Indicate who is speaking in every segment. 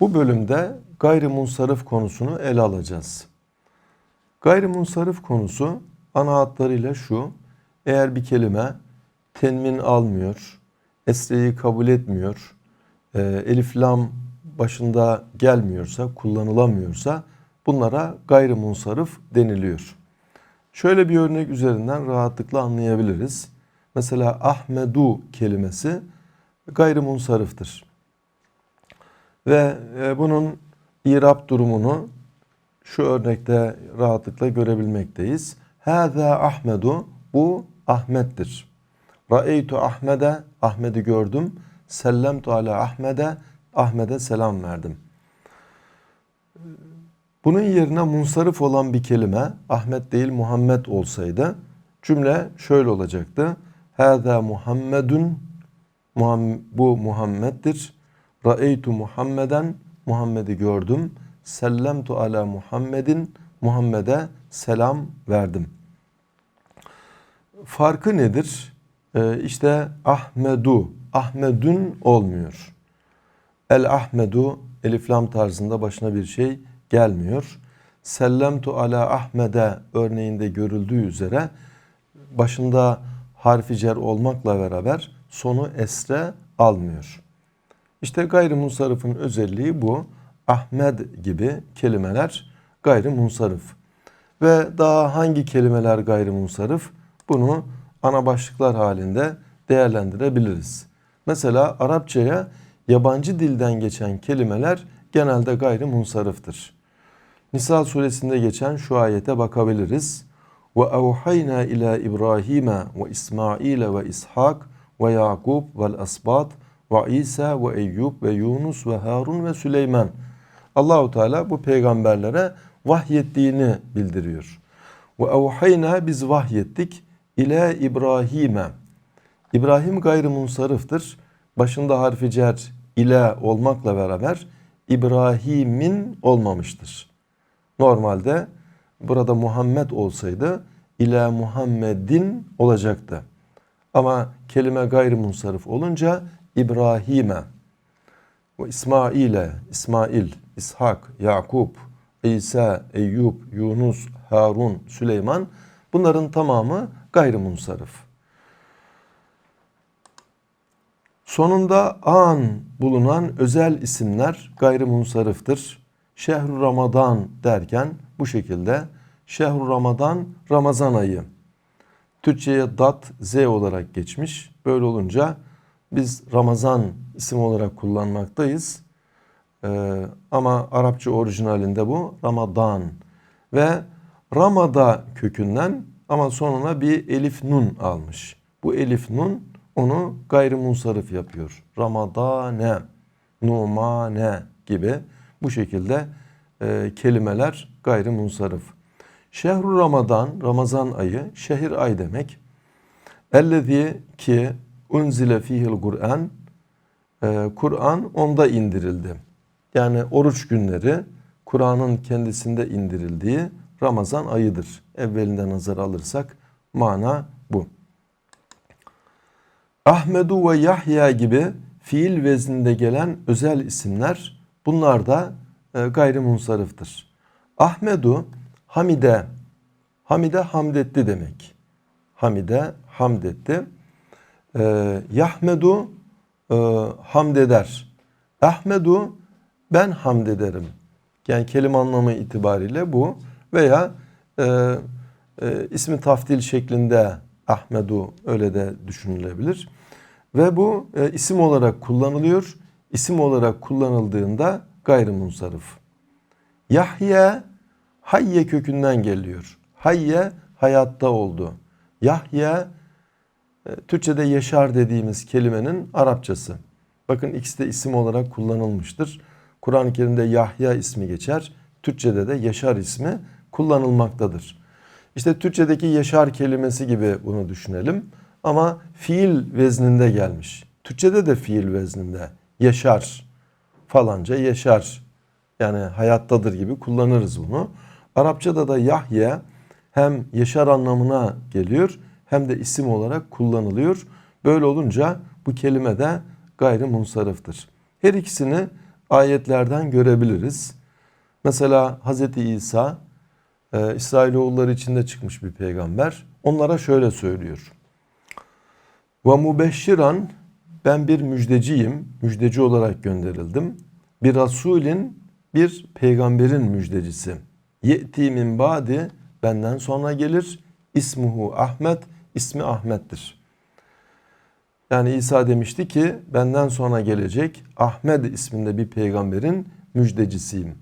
Speaker 1: Bu bölümde gayrimunsarif konusunu ele alacağız. Gayrimunsarif konusu ana hatlarıyla şu. Eğer bir kelime tenmin almıyor, esreyi kabul etmiyor, e, elif lam başında gelmiyorsa, kullanılamıyorsa bunlara gayrimunsarif deniliyor. Şöyle bir örnek üzerinden rahatlıkla anlayabiliriz. Mesela Ahmedu kelimesi gayrimunsariftir. Ve e, bunun irab durumunu şu örnekte rahatlıkla görebilmekteyiz. Hâzâ Ahmedu bu Ahmet'tir. Ra'eytu Ahmede Ahmet'i gördüm. Sellemtu ala Ahmede Ahmet'e selam verdim. Bunun yerine munsarif olan bir kelime Ahmet değil Muhammed olsaydı cümle şöyle olacaktı. Hâzâ Muhammedun bu Muhammed'dir. Ra'eytu Muhammeden Muhammed'i gördüm. Sellemtu ala Muhammedin Muhammed'e selam verdim. Farkı nedir? Ee, işte Ahmedu, Ahmedün olmuyor. El Ahmedu, eliflam tarzında başına bir şey gelmiyor. Sellemtu ala Ahmede örneğinde görüldüğü üzere başında harfi cer olmakla beraber sonu esre almıyor. İşte gayrimunsarifin özelliği bu. Ahmed gibi kelimeler gayrimunsarif. Ve daha hangi kelimeler gayrimunsarif? Bunu ana başlıklar halinde değerlendirebiliriz. Mesela Arapçaya yabancı dilden geçen kelimeler genelde gayrimunsariftir. Nisa suresinde geçen şu ayete bakabiliriz. Ve evhayna ila İbrahim'e ve İsmail'e ve İshak ve Yakub vel asbat ve İsa ve Eyyub ve Yunus ve Harun ve Süleyman. Allahu Teala bu peygamberlere vahyettiğini bildiriyor. Ve evhayna biz vahyettik ile İbrahim'e. İbrahim gayrimunsarıftır. Başında harfi cer ile olmakla beraber İbrahim'in olmamıştır. Normalde burada Muhammed olsaydı ila Muhammedin olacaktı. Ama kelime gayrimunsarif olunca İbrahim'e ve İsmail'e, İsmail, İshak, Yakup, İsa, Eyüp, Yunus, Harun, Süleyman bunların tamamı gayrimunsarif. Sonunda an bulunan özel isimler gayrimunsariftir. Şehru Ramazan derken bu şekilde Şehru Ramazan Ramazan ayı. Türkçe'ye dat z olarak geçmiş. Böyle olunca biz Ramazan isim olarak kullanmaktayız. Ee, ama Arapça orijinalinde bu Ramadan. Ve Ramada kökünden ama sonuna bir elif nun almış. Bu elif nun onu gayrimunsarif yapıyor. Ramadane, numane gibi bu şekilde e, kelimeler gayrimunsarif. Şehru Ramazan, Ramazan ayı, şehir ay demek. Ellezî ki unzile fihil Kur'an, e, Kur'an onda indirildi. Yani oruç günleri Kur'an'ın kendisinde indirildiği Ramazan ayıdır. Evvelinden nazar alırsak mana bu. Ahmedu ve Yahya gibi fiil vezninde gelen özel isimler bunlar da e, gayrimunsarıftır. Ahmedu Hamide Hamide hamdetti demek. Hamide hamdetti. Ee, Yahmedu e, hamd eder. Ahmedu ben hamd ederim. Yani kelime anlamı itibariyle bu. Veya e, e, ismi taftil şeklinde Ahmedu öyle de düşünülebilir. Ve bu e, isim olarak kullanılıyor. İsim olarak kullanıldığında gayrimunsarif. Yahya hayye kökünden geliyor. Hayye hayatta oldu. Yahya e, Türkçe'de yaşar dediğimiz kelimenin Arapçası. Bakın ikisi de isim olarak kullanılmıştır. Kur'an-ı Kerim'de Yahya ismi geçer. Türkçe'de de Yaşar ismi kullanılmaktadır. İşte Türkçedeki yaşar kelimesi gibi bunu düşünelim. Ama fiil vezninde gelmiş. Türkçede de fiil vezninde. Yaşar falanca yaşar. Yani hayattadır gibi kullanırız bunu. Arapçada da Yahya hem yaşar anlamına geliyor hem de isim olarak kullanılıyor. Böyle olunca bu kelime de gayrimunsarıftır. Her ikisini ayetlerden görebiliriz. Mesela Hz. İsa e, İsrailoğulları içinde çıkmış bir peygamber. Onlara şöyle söylüyor. Ve mubeşşiran ben bir müjdeciyim. Müjdeci olarak gönderildim. Bir rasulin bir peygamberin müjdecisi. Ye'ti min ba'di benden sonra gelir. İsmuhu Ahmet, ismi Ahmet'tir. Yani İsa demişti ki benden sonra gelecek Ahmet isminde bir peygamberin müjdecisiyim.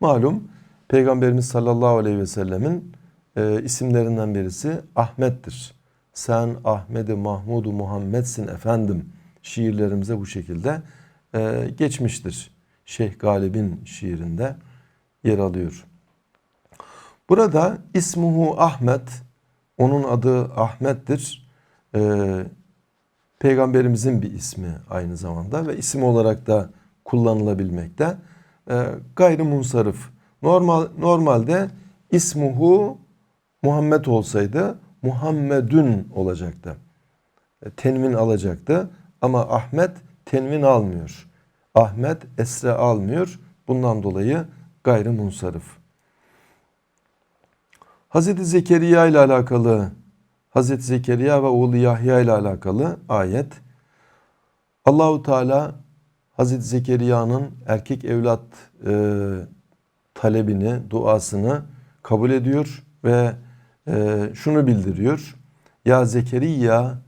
Speaker 1: Malum Peygamberimiz sallallahu aleyhi ve sellemin e, isimlerinden birisi Ahmet'tir. Sen Ahmet-i Mahmud-u Muhammed'sin efendim şiirlerimize bu şekilde e, geçmiştir. Şeyh Galib'in şiirinde yer alıyor. Burada ismuhu Ahmet, onun adı Ahmet'tir. Ee, Peygamberimizin bir ismi aynı zamanda ve isim olarak da kullanılabilmekte. Ee, gayrimunsarif. Normal, normalde ismuhu Muhammed olsaydı Muhammedün olacaktı. E, tenvin alacaktı ama Ahmet tenvin almıyor. Ahmet esre almıyor. Bundan dolayı gayrimunsarif. Hazreti Zekeriya ile alakalı Hazreti Zekeriya ve oğlu Yahya ile alakalı ayet Allahu Teala Hazreti Zekeriya'nın erkek evlat e, talebini, duasını kabul ediyor ve e, şunu bildiriyor. Ya Zekeriya,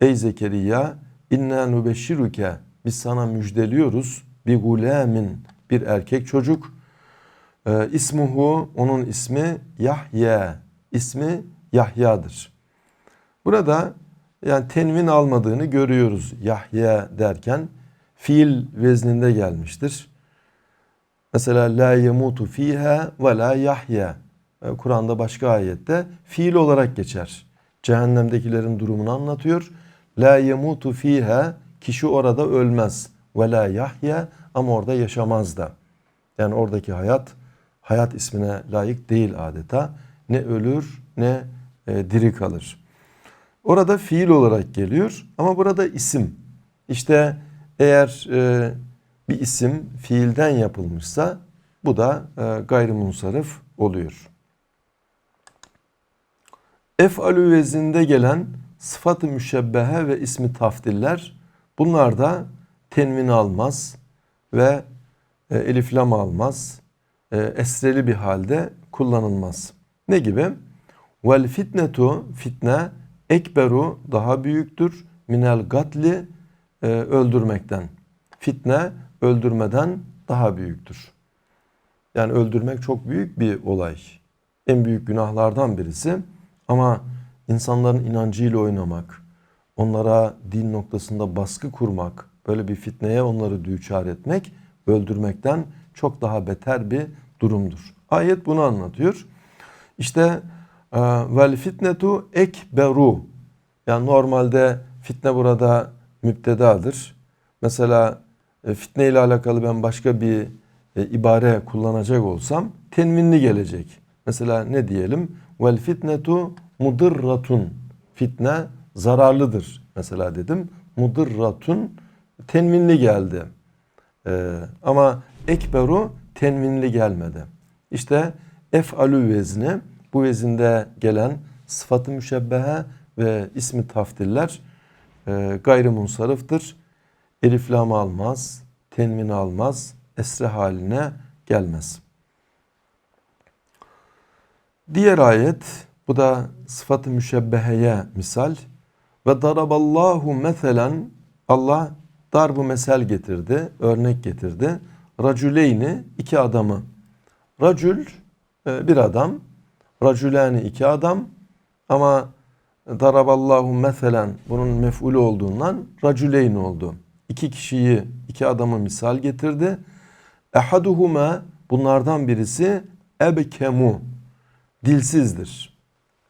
Speaker 1: ey Zekeriya, inna nubeşşiruke, biz sana müjdeliyoruz. Bir gulemin, bir erkek çocuk. E, ismuhu, onun ismi Yahya, ismi Yahya'dır. Burada yani tenvin almadığını görüyoruz Yahya derken fiil vezninde gelmiştir. Mesela la yemutu fiha ve la yahya. E, Kur'an'da başka ayette fiil olarak geçer. Cehennemdekilerin durumunu anlatıyor. La yemutu fiha kişi orada ölmez. Ve la yahya ama orada yaşamaz da. Yani oradaki hayat hayat ismine layık değil adeta. Ne ölür ne e, diri kalır. Orada fiil olarak geliyor ama burada isim. İşte eğer e, bir isim fiilden yapılmışsa bu da e, gayrimunsarif oluyor. Ef'alü vezinde gelen sıfat-ı müşebbehe ve ismi tafdiller bunlar da tenvin almaz ve e, eliflam almaz. E, esreli bir halde kullanılmaz. Ne gibi? Vel fitnetu fitne ekberu daha büyüktür. Minel gatli e, öldürmekten. Fitne öldürmeden daha büyüktür. Yani öldürmek çok büyük bir olay. En büyük günahlardan birisi. Ama insanların inancıyla oynamak, onlara din noktasında baskı kurmak, böyle bir fitneye onları düçar etmek, öldürmekten çok daha beter bir durumdur. Ayet bunu anlatıyor. İşte e, vel fitnetu ekberu. Yani normalde fitne burada müptedadır. Mesela e, fitne ile alakalı ben başka bir e, ibare kullanacak olsam tenvinli gelecek. Mesela ne diyelim? Vel fitnetu mudırratun. Fitne zararlıdır. Mesela dedim. Mudırratun tenvinli geldi. Ee, ama ekberu tenvinli gelmedi. İşte ef'alü vezni bu vezinde gelen sıfatı müşebbehe ve ismi tafdiller e, gayrimunsarıftır. Eliflam almaz, tenmin almaz, esre haline gelmez. Diğer ayet bu da sıfatı müşebbeheye misal. Ve daraballahu meselen Allah darbu mesel getirdi, örnek getirdi. Racüleyni iki adamı. Racül e, bir adam, racülani iki adam ama daraballahu meselen bunun mef'ulü olduğundan racüleyn oldu. İki kişiyi, iki adamı misal getirdi. Ehaduhuma bunlardan birisi ebkemu dilsizdir.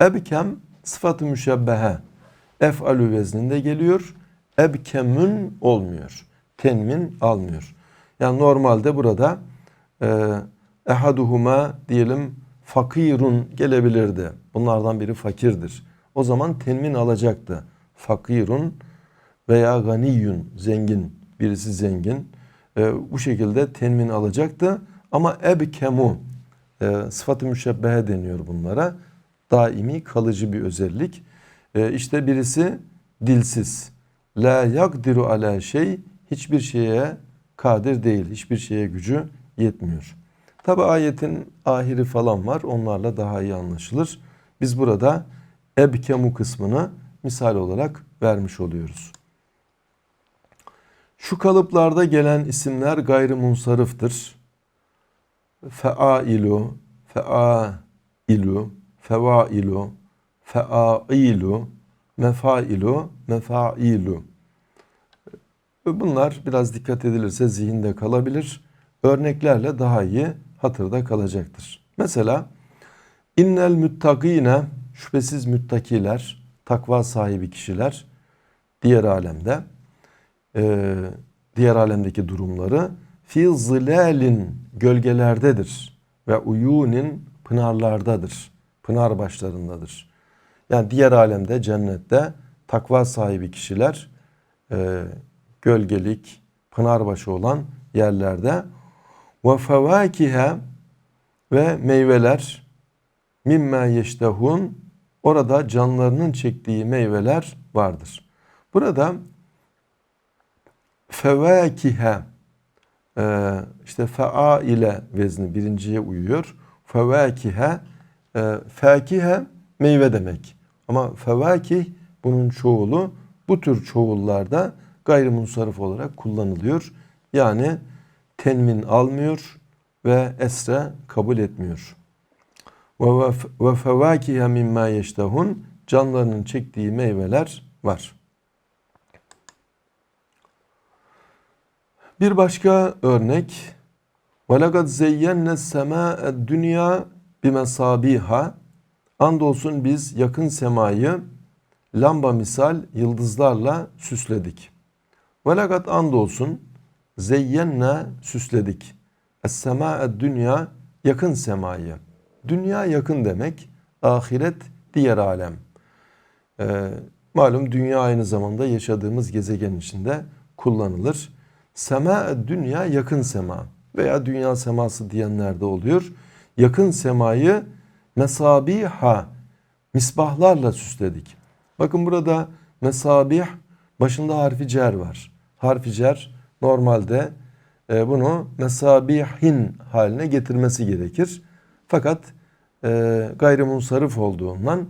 Speaker 1: Ebkem sıfatı müşebbehe ef'alü vezninde geliyor. Ebkemün olmuyor. Tenmin almıyor. Yani normalde burada e, ehaduhuma diyelim fakirun gelebilirdi. Bunlardan biri fakirdir. O zaman tenmin alacaktı. Fakirun veya ganiyun zengin birisi zengin e, bu şekilde tenvin alacaktı. Ama ebkemu e, sıfatı müşebbehe deniyor bunlara. Daimi kalıcı bir özellik. E, işte birisi dilsiz. La yakdiru ala şey hiçbir şeye kadir değil. Hiçbir şeye gücü yetmiyor. Tabi ayetin ahiri falan var. Onlarla daha iyi anlaşılır. Biz burada ebkemu kısmını misal olarak vermiş oluyoruz. Şu kalıplarda gelen isimler gayrimunsarıftır. Feailu, feailu, fevailu, feailu, mefailu, mefailu. Bunlar biraz dikkat edilirse zihinde kalabilir. Örneklerle daha iyi hatırda kalacaktır. Mesela innel müttakine şüphesiz müttakiler, takva sahibi kişiler diğer alemde e, diğer alemdeki durumları fi zilalin gölgelerdedir ve uyunin pınarlardadır. Pınar başlarındadır. Yani diğer alemde cennette takva sahibi kişiler e, gölgelik, pınar başı olan yerlerde ve fevakihe ve meyveler mimma yeştehun orada canlarının çektiği meyveler vardır. Burada fevakihe işte fea ile vezni birinciye uyuyor. Fevakihe e, fakihe meyve demek. Ama fevakih bunun çoğulu bu tür çoğullarda gayrimunsarif olarak kullanılıyor. Yani tenmin almıyor ve esre kabul etmiyor. Ve fevakihe mimma yeştehun canlarının çektiği meyveler var. Bir başka örnek وَلَقَدْ زَيَّنَّ السَّمَاءَ الدُّنْيَا بِمَصَابِيهَا Andolsun biz yakın semayı lamba misal yıldızlarla süsledik. Ve lakat andolsun zeyyenna süsledik. Es-sema'e dünya yakın semayı. Dünya yakın demek. Ahiret diğer alem. Ee, malum dünya aynı zamanda yaşadığımız gezegen içinde kullanılır. Sema dünya yakın sema veya dünya seması diyenler de oluyor. Yakın semayı mesabiha misbahlarla süsledik. Bakın burada mesabih başında harfi cer var. Harfi cer normalde e, bunu mesabihin haline getirmesi gerekir. Fakat e, gayrimunsarif olduğundan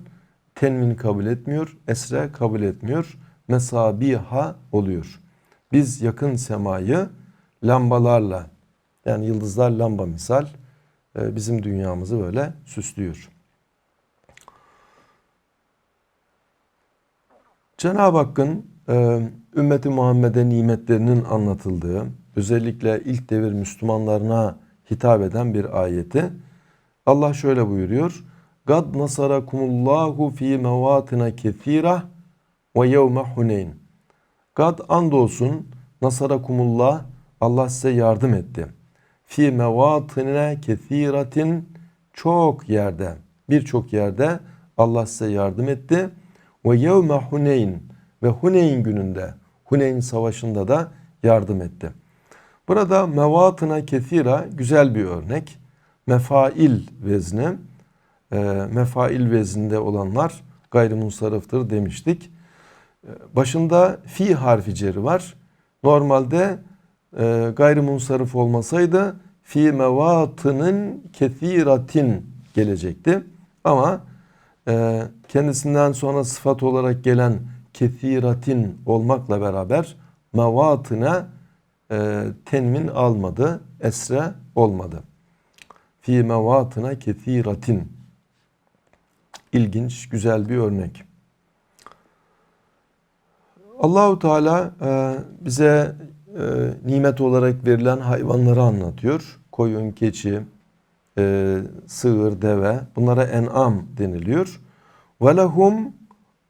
Speaker 1: tenmin kabul etmiyor, esre kabul etmiyor. Mesabiha oluyor. Biz yakın semayı lambalarla yani yıldızlar lamba misal e, bizim dünyamızı böyle süslüyor. Cenab-ı Hakk'ın ümmeti Muhammed'e nimetlerinin anlatıldığı, özellikle ilk devir Müslümanlarına hitap eden bir ayeti. Allah şöyle buyuruyor. Gad nasarakumullahu fi mevatina kethira ve yevme huneyn. Gad andolsun nasarakumullah Allah size yardım etti. Fi mevatine kethiratin çok yerde birçok yerde Allah size yardım etti. Ve yevme huneyn ve Huneyn gününde Huneyn savaşında da yardım etti. Burada mevatına kethira güzel bir örnek. Mefail vezni. E, mefail vezninde olanlar gayrimunsarıftır demiştik. E, başında fi harfi ceri var. Normalde e, gayrimunsarif olmasaydı fi mevatının kethiratin gelecekti. Ama e, kendisinden sonra sıfat olarak gelen kethiratin olmakla beraber mevatına e, tenmin almadı, esre olmadı. Fi mevatına kethiratin. İlginç, güzel bir örnek. Allahu Teala e, bize e, nimet olarak verilen hayvanları anlatıyor. Koyun, keçi, e, sığır, deve bunlara en'am deniliyor. Ve lehum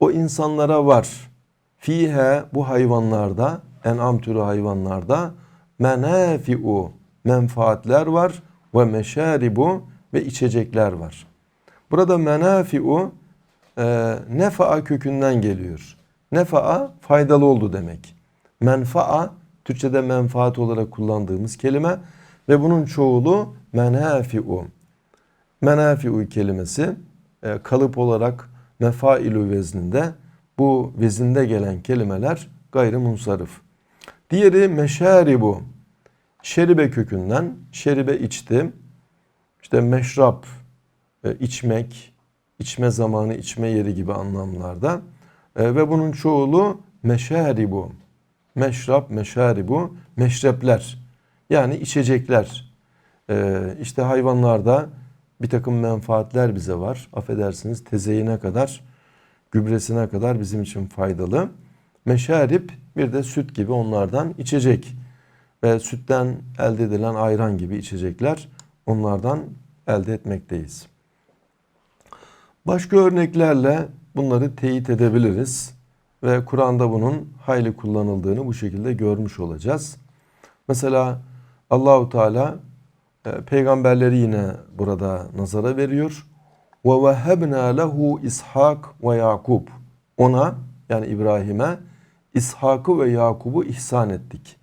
Speaker 1: o insanlara var. Fihe bu hayvanlarda, en'am türü hayvanlarda menafi'u menfaatler var ve meşaribu ve içecekler var. Burada menafi'u e, nefa'a kökünden geliyor. Nefa'a faydalı oldu demek. Menfa'a Türkçe'de menfaat olarak kullandığımız kelime ve bunun çoğulu menafi'u. Menafi'u kelimesi e, kalıp olarak mefailü vezninde bu vezinde gelen kelimeler gayrimunsarif. Diğeri meşaribu. Şeribe kökünden şeribe içti. İşte meşrap e, içmek, içme zamanı, içme yeri gibi anlamlarda. E, ve bunun çoğulu meşaribu. Meşrap, meşaribu, meşrepler. Yani içecekler. E, işte hayvanlarda bir takım menfaatler bize var. Affedersiniz tezeyine kadar, gübresine kadar bizim için faydalı. Meşarip bir de süt gibi onlardan içecek. Ve sütten elde edilen ayran gibi içecekler onlardan elde etmekteyiz. Başka örneklerle bunları teyit edebiliriz ve Kur'an'da bunun hayli kullanıldığını bu şekilde görmüş olacağız. Mesela Allahu Teala peygamberleri yine burada nazara veriyor. Ve vehebna lehu İshak ve Yakub. Ona yani İbrahim'e İshak'ı ve Yakub'u ihsan ettik.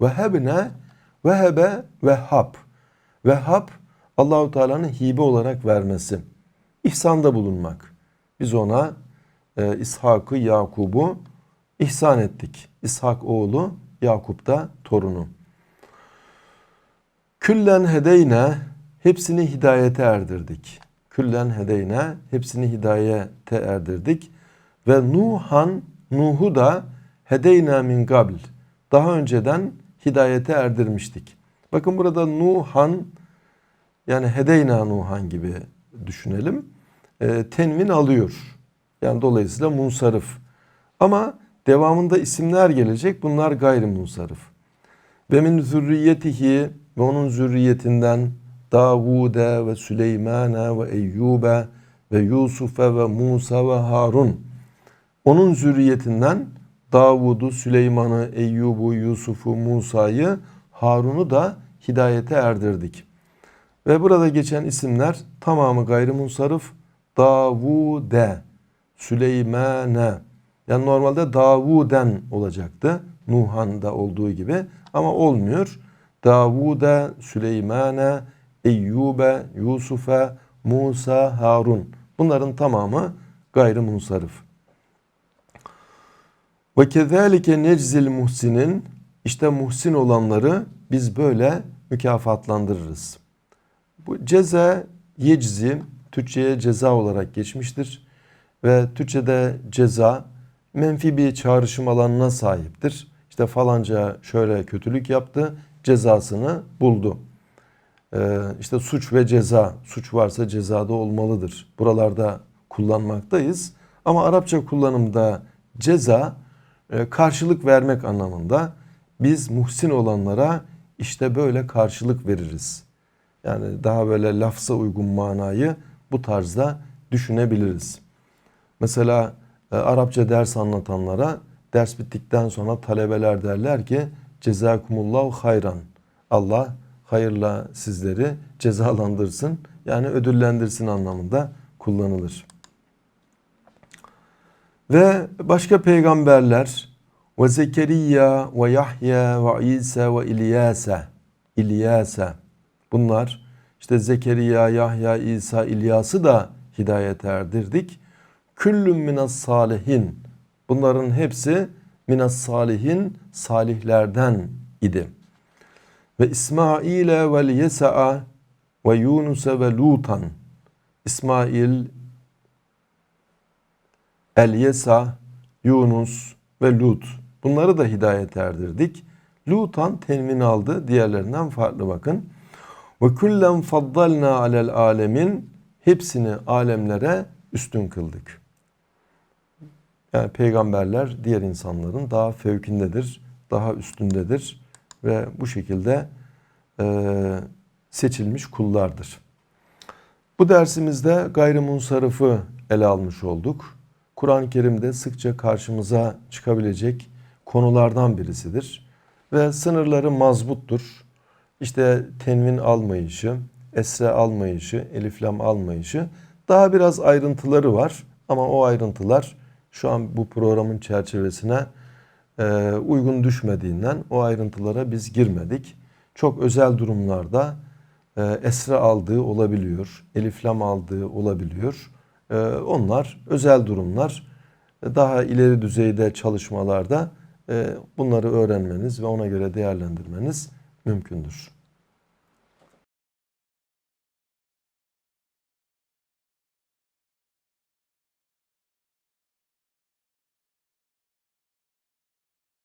Speaker 1: Vehebne vehebe vehhab. Vehhab Allahu Teala'nın hibe olarak vermesi. İhsanda bulunmak. Biz ona e, İshak'ı, Yakub'u ihsan ettik. İshak oğlu, Yakup da torunu. Küllen hedeyne hepsini hidayete erdirdik. Küllen hedeyne hepsini hidayete erdirdik. Ve Nuhan, Nuh'u da hedeyna min gabl. Daha önceden hidayete erdirmiştik. Bakın burada Nuhan yani hedeyna Nuhan gibi düşünelim. E, tenvin alıyor. Yani dolayısıyla munsarif. Ama devamında isimler gelecek. Bunlar gayrimunsarif. Ve min zürriyetihi ve onun zürriyetinden Davude ve Süleymane ve Eyyube ve Yusuf'e ve Musa ve Harun. Onun zürriyetinden Davud'u, Süleyman'ı, Eyyub'u, Yusuf'u, Musa'yı, Harun'u da hidayete erdirdik. Ve burada geçen isimler tamamı gayrimunsarif. Davude, Süleymane. Yani normalde Davuden olacaktı. Nuhan'da olduğu gibi ama olmuyor. Davude, Süleymane, Eyyube, Yusuf'e, Musa, Harun. Bunların tamamı gayrimunsarif. Ve kezalike neczil muhsinin işte muhsin olanları biz böyle mükafatlandırırız. Bu ceza yeczi Türkçe'ye ceza olarak geçmiştir. Ve Türkçe'de ceza menfi bir çağrışım alanına sahiptir. İşte falanca şöyle kötülük yaptı, cezasını buldu. Ee, işte suç ve ceza, suç varsa cezada olmalıdır. Buralarda kullanmaktayız. Ama Arapça kullanımda ceza e, karşılık vermek anlamında biz muhsin olanlara işte böyle karşılık veririz. Yani daha böyle lafza uygun manayı bu tarzda düşünebiliriz. Mesela e, Arapça ders anlatanlara ders bittikten sonra talebeler derler ki cezakumullahu hayran. Allah hayırla sizleri cezalandırsın yani ödüllendirsin anlamında kullanılır. Ve başka peygamberler ve Zekeriya ve Yahya ve İsa ve İlyasa İlyasa bunlar işte Zekeriya, Yahya, İsa, İlyas'ı da hidayete erdirdik. Küllüm minas salihin. Bunların hepsi minas salihin salihlerden idi. Ve İsmail'e ve Yesa'a ve Yunus'e ve Lutan. İsmail, El-Yesa, Yunus ve Lut. Bunları da hidayet erdirdik. Lutan tenvin aldı. Diğerlerinden farklı bakın. Ve kullen faddalna alel alemin hepsini alemlere üstün kıldık. Yani peygamberler diğer insanların daha fevkindedir, daha üstündedir ve bu şekilde e, seçilmiş kullardır. Bu dersimizde gayrimunsarıfı ele almış olduk. Kur'an-ı Kerim'de sıkça karşımıza çıkabilecek konulardan birisidir. Ve sınırları mazbuttur. İşte tenvin almayışı, esre almayışı, eliflam almayışı daha biraz ayrıntıları var. Ama o ayrıntılar şu an bu programın çerçevesine e, uygun düşmediğinden o ayrıntılara biz girmedik. Çok özel durumlarda e, esre aldığı olabiliyor, eliflam aldığı olabiliyor. E, onlar özel durumlar. Daha ileri düzeyde çalışmalarda e, bunları öğrenmeniz ve ona göre değerlendirmeniz mümkündür.